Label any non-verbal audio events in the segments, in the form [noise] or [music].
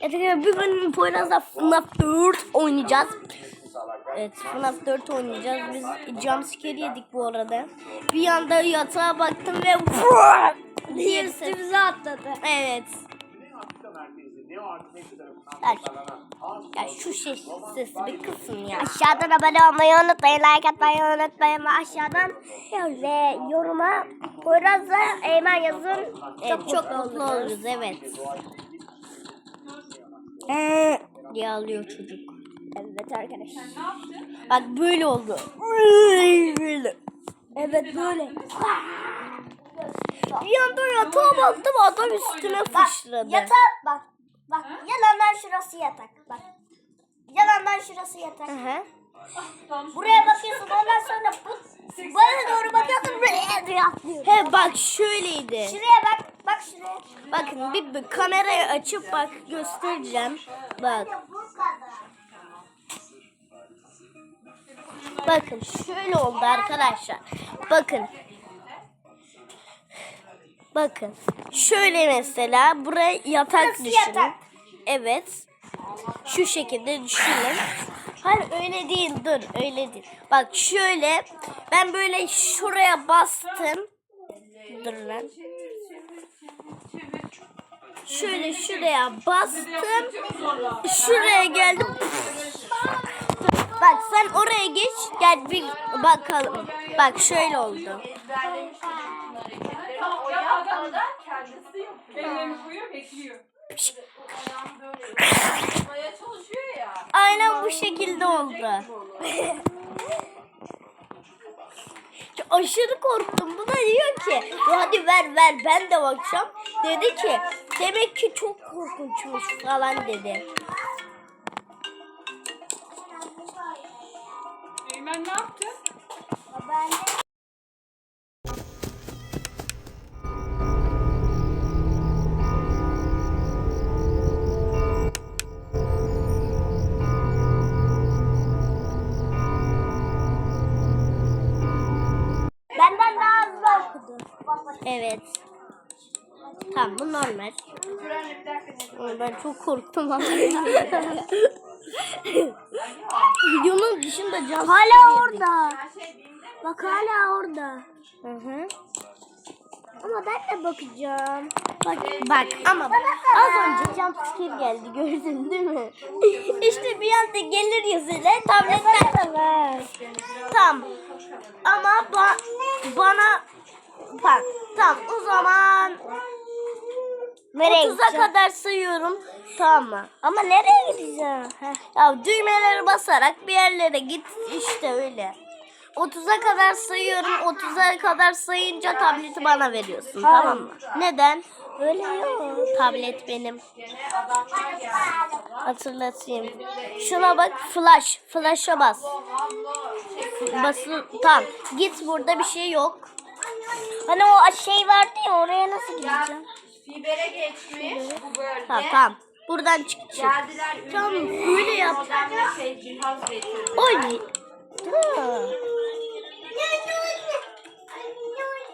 Evet bugün Poyraz'la FNAF 4 oynayacağız. Evet FNAF 4 oynayacağız. Biz jumpscare yedik bu arada. Bir anda yatağa baktım ve diye üstümüze atladı. Evet. Gel. Ya şu ses, sesi bir kısın ya. Aşağıdan abone olmayı unutmayın, like atmayı unutmayın ve aşağıdan ve yoruma Poyraz'la Eymen yazın. Evet, çok, mutlu oluruz evet. Ee, diye ağlıyor çocuk. Evet arkadaşlar. Bak böyle oldu. Böyle. Evet böyle. Bir anda yatağa baktım adam üstüme fışladı. Yatak bak. Bak yalandan şurası yatak. Bak. Yalandan şurası yatak. Hı hı. Buraya bakıyorsun ondan sonra bu, bana doğru bakıyorsun buraya diye atlıyor. He bak şöyleydi. Şuraya bak. Bak şuraya. Bakın bir, bir kamerayı açıp bak göstereceğim. Bak. Bakın şöyle oldu arkadaşlar. Bakın. Bakın. Şöyle mesela buraya yatak Burası düşünün. yatak. Evet. Şu şekilde düşünün. Hayır öyle değil dur öyle değil. Bak şöyle ben böyle şuraya bastım. Dur lan. Şöyle şuraya bastım. Şuraya geldim. Bak sen oraya geç. Gel bir bakalım. Bak şöyle oldu. Aynen bu şekilde oldu. [laughs] Aşırı korktum. Bu da diyor ki hadi ver ver ben de bakacağım. Dedi ki demek ki çok korkunçmuş falan dedi. Eymen ne yaptı? Ben de Benden daha hızlı okudu. Evet. Tamam bu normal. Ben çok korktum ama. [laughs] Videonun dışında can Hala orada. Bak hala orada. Hı hı. Ama ben de bakacağım. Bak, bak ama az önce jumpscare geldi gördün değil mi? [laughs] işte bir anda gelir yüzüne tabletten. Tamam. Ama ba- bana bak tamam o zaman Nereye 30'a kadar sayıyorum. Tamam mı? Ama nereye gideceğim? Heh, Ya düğmeleri basarak bir yerlere git işte öyle. 30'a kadar sayıyorum. 30'a kadar sayınca tableti bana veriyorsun. Tamam mı? Neden? Öyle yok. Tablet benim. Hatırlatayım. Şuna bak flash. Flash'a bas. Basın. Tamam. Git burada bir şey yok. Hani o şey vardı ya oraya nasıl gideceğim? Fibere geçmiş bu bölge. Tamam tamam. Buradan çık çık. Geldiler ürün. Tamam böyle yap. Bir şey cihaz. Oy.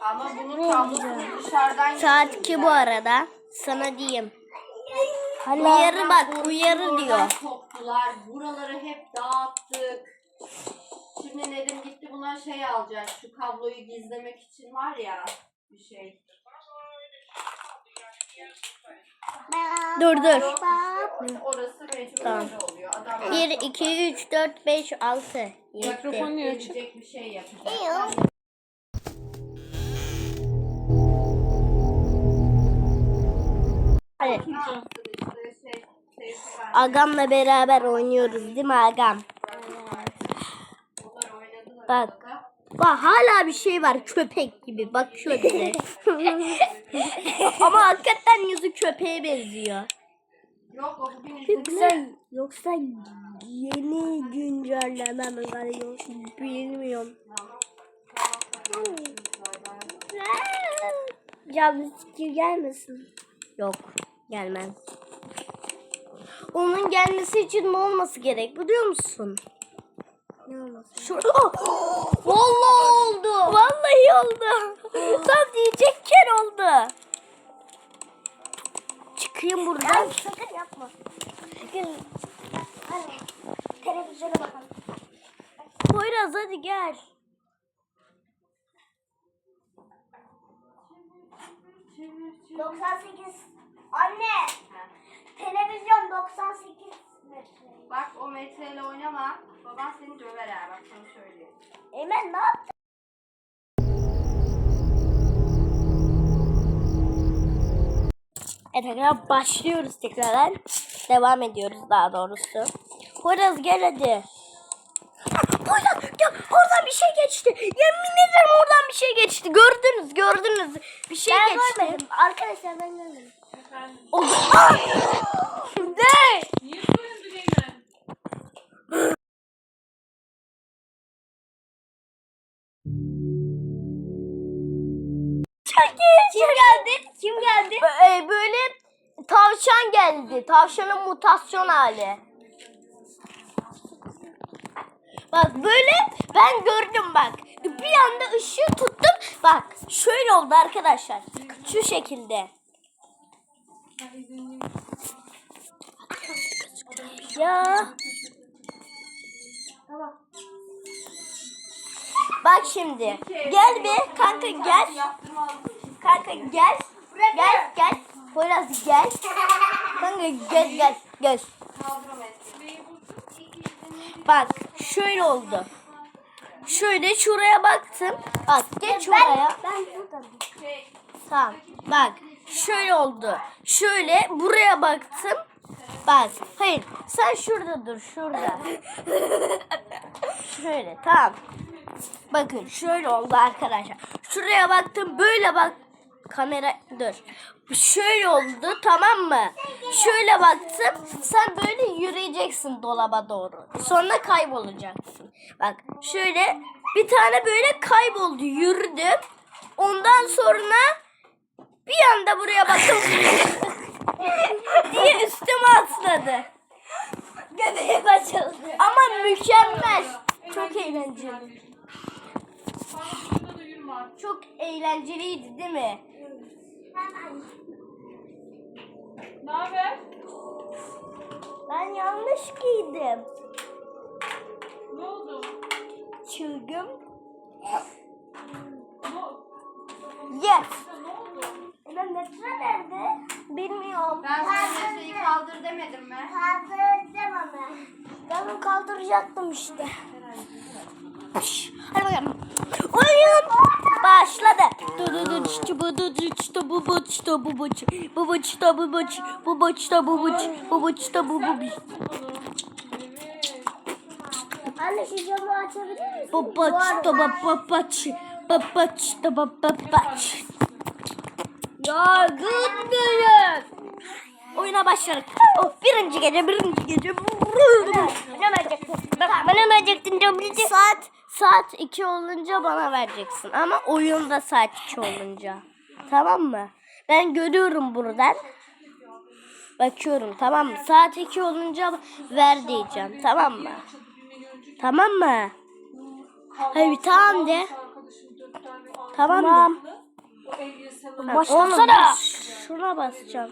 Ama bunun kablosunu dışarıdan Saat 2 bu arada. Sana diyeyim. Uyarı bak uyarı diyor. Soktular. Buraları hep dağıttık. Şimdi Nedim gitti buna şey alacak. Şu kabloyu gizlemek için var ya bir şey. Dur dur. Orası mecbur Tamam. oluyor. Adam 1, 2, 3, 4, 5, 6, 7. gelecek bir şey yapacak. İşte şey, şey, Agamla beraber oynuyoruz değil mi Agam? Bak. Bak hala bir şey var köpek gibi. Bak şöyle. [laughs] Ama hakikaten yüzü köpeğe benziyor. Yok o bugün Yoksa, yoksa yeni güncelleme mi var yok bilmiyorum. Jumpscare gelmesin. Yok gelmez. Onun gelmesi için ne olması gerek biliyor musun? Oh! Vallahi oldu. Vallahi oldu. Ah. Tam diyecekken oldu. Çıkayım buradan. Ay sakın yapma. Sakın. Anne. Televizyona bakalım. Poyraz hadi gel. Doksan sekiz. Anne. Televizyon doksan sekiz. Bak o metreyle oynama. Baban seni döver ha bak sana söyleyeyim. Eymen ne yaptın? Evet arkadaşlar başlıyoruz tekrardan. Devam ediyoruz daha doğrusu. Poyraz gel hadi. Poyraz gel oradan bir şey geçti. Yemin ederim oradan bir şey geçti. Gördünüz gördünüz. Bir şey Ben geçti. görmedim. Arkadaşlar ben görmedim. O Ah! Ne? Niye Kim geldi? Kim geldi? e, Böyle tavşan geldi. Tavşanın mutasyon hali. Bak böyle ben gördüm bak. Bir anda ışığı tuttum. Bak şöyle oldu arkadaşlar. Şu şekilde. Ya. Bak şimdi. Gel be kanka gel. Kanka gel. Gel gel. Poyraz gel. Kanka gel gel gel. Bak şöyle oldu. Şöyle şuraya baktım. Bak geç oraya. Tamam. Bak şöyle oldu. Şöyle buraya baktım. Bak hayır sen şurada dur şurada. şöyle tamam. Bakın şöyle oldu arkadaşlar. Şuraya baktım böyle bak. Kamera dur. Şöyle oldu tamam mı? Şöyle baktım. Sen böyle yürüyeceksin dolaba doğru. Sonra kaybolacaksın. Bak şöyle bir tane böyle kayboldu yürüdüm. Ondan sonra bir anda buraya baktım. [laughs] diye üstüme atladı. Göbeğim açıldı. Ama mükemmel. Çok eğlenceli. Çok eğlenceliydi değil mi? Ne haber? Ben yanlış giydim. Ne oldu? Çılgın. Yes. Ne oldu? Kilometre nerede? Bilmiyorum. Ben sana şeyi kaldır demedim mi? Kaldır demem. Ben kaldıracaktım işte. Hadi bakalım. Oyun başladı. Anne şu camı açabilir misin? Babaç da babaç. Babaç da babaç baba çı Ya gıdgıyım. Oyuna başladık. Oh, birinci gece, birinci gece. Ne vereceksin? Bana verecektin de Saat saat 2 olunca bana vereceksin. Ama oyunda saat 2 olunca. Tamam mı? Ben görüyorum buradan. Bakıyorum tamam mı? Saat 2 olunca ver diyeceğim. Tamam mı? Tamam mı? Hayır tamam de. Aldı. Tamam Oğlum, şuna basacağım.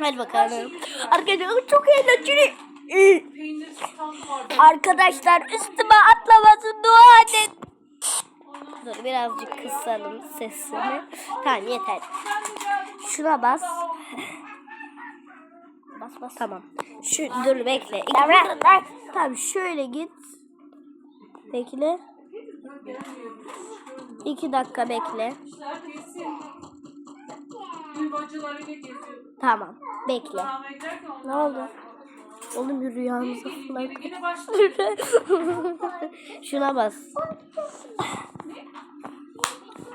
Hadi bakalım. Arkadaşlar çok eğlenceli. Arkadaşlar üstüme atlamasın dua edin. Dur birazcık kısalım sesini. Tamam yeter. Şuna bas. Bas bas. Tamam. Şu dur bekle. Tamam şöyle git. Bekle. İki dakika bekle. Tamam. Bekle. Ne oldu? Oğlum bir rüyamıza falan. Şuna bas.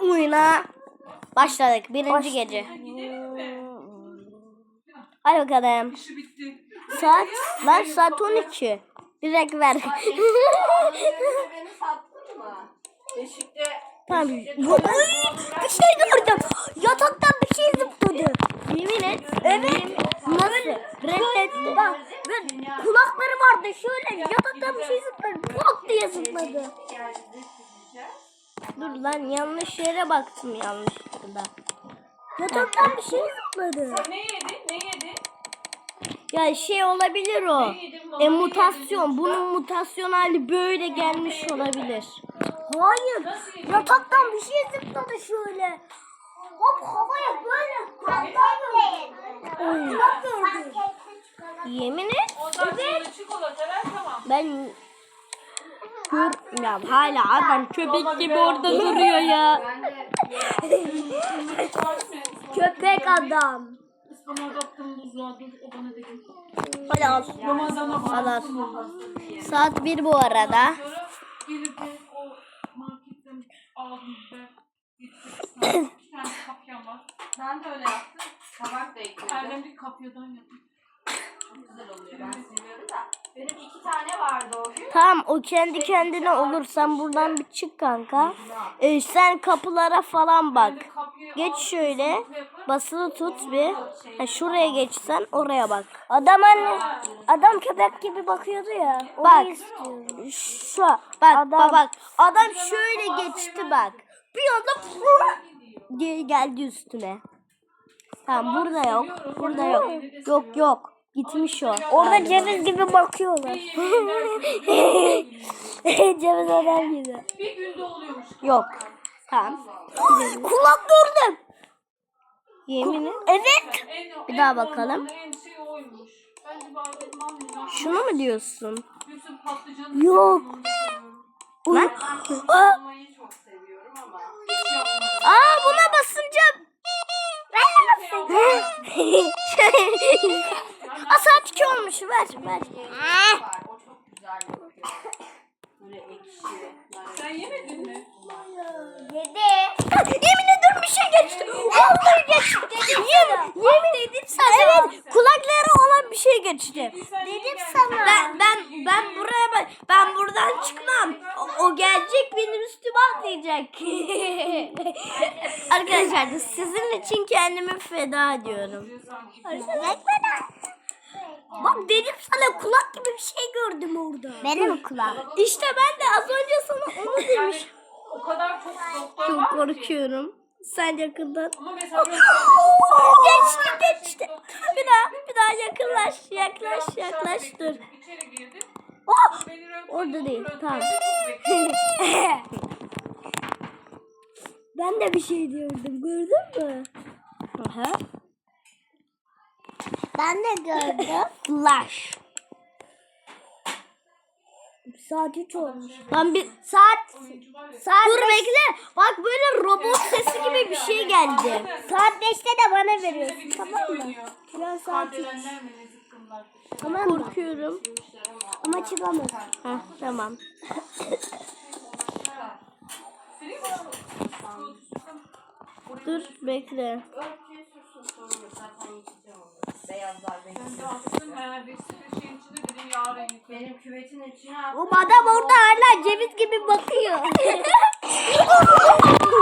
Oyuna başladık. Birinci Baş... gece. Hadi bakalım. Saat, ben saat 12. Direkt ver. [laughs] Beşik tamam. Bu- Uy, bir şey gördüm. Yataktan bir şey zıpladı. Yemin et. Evet. Nasıl? Reddetti. Bak ve kulakları vardı şöyle yataktan bir şey zıpladı. Kulak diye zıpladı. Dur lan yanlış yere baktım yanlışlıkla. Yataktan bir şey zıpladı. Ne yedin? Ne yedin? Ya şey olabilir o. E mutasyon. Bunun mutasyon hali böyle gelmiş olabilir. Hayır. Yataktan bir şey zıpladı şöyle. Hop havaya böyle patladı. Kulak gördüm. Yemin et. Tamam. Ben görmüyorum. Hala adam köpek gibi orada duruyor ya. Köpek adam. Hadi al. Saat 1 bu arada. Gittim. İki tane kapyan var. ben de öyle yaptım. Kabak da ekledim. Erdem bir kapyadan yaptım. Çok güzel oluyor. Ben seviyorum da. Benim iki tane vardı o gün. Tamam o kendi kendine olur. Sen buradan bir çık kanka. Ee, sen kapılara falan bak. Geç şöyle. Basılı tut bir. Ha, şuraya geçsen oraya bak. Adam anne, adam köpek gibi bakıyordu ya. Onu Bak. istiyorum. Şu bak bak bak. Adam şöyle geçti bak. Bir anda diye geldi üstüne. Tamam burada yok. Burada yok. Yok yok. Gitmiş o. Orada ceviz gibi bakıyorlar. ceviz adam gibi. Bir günde oluyormuş. Yok. Tamam. Kulak gördüm. Yemin et. Evet. Bir daha bakalım. Şey. Şunu mu diyorsun? Yok. Lan. Olmayı çok seviyorum ama. Hiç yapmadım. Aa buna basınca. Aa saat 2 olmuş. Ver ver. var. O çok güzel yapıyor. Böyle ekşi. Yani Sen yemedin mi? Yedi. Yemin ederim bir şey geçti. Vallahi geçti. Yemin, yemin edeyim sana. Evet kulakları olan bir şey geçti. Dedim sana. Ben ben ben buraya bak. Ben buradan çıkmam. O, gelecek benim üstüme atlayacak. [laughs] Arkadaşlar sizin için kendimi feda ediyorum. Bak dedim sana kulak gibi bir şey gördüm orada. Benim kulağım. İşte ben de az önce sana onu demiştim. O kadar çok doktor Çok var ki. korkuyorum. Sen yakından. Ama mesela böyle [laughs] Geçti geçti. Bir daha bir daha yakınlaş yaklaş yaklaş dur. İçeri girdim. Oh! Orada değil, tamam. Ben de bir şey diyordum gördün mü? Aha. Ben de gördüm. [laughs] Flash. Saat 3 olmuş. Lan bir saat ya. Saat dur bekle. Bak böyle robot sesi gibi bir şey geldi. Saat 5'te de bana veriyorsun tamam mı? Ben saat 3. Tamam mı? Korkuyorum. Ama çıkamaz. Heh, tamam. Dur bekle. O adam orada hala ceviz gibi bakıyor. [laughs] [laughs]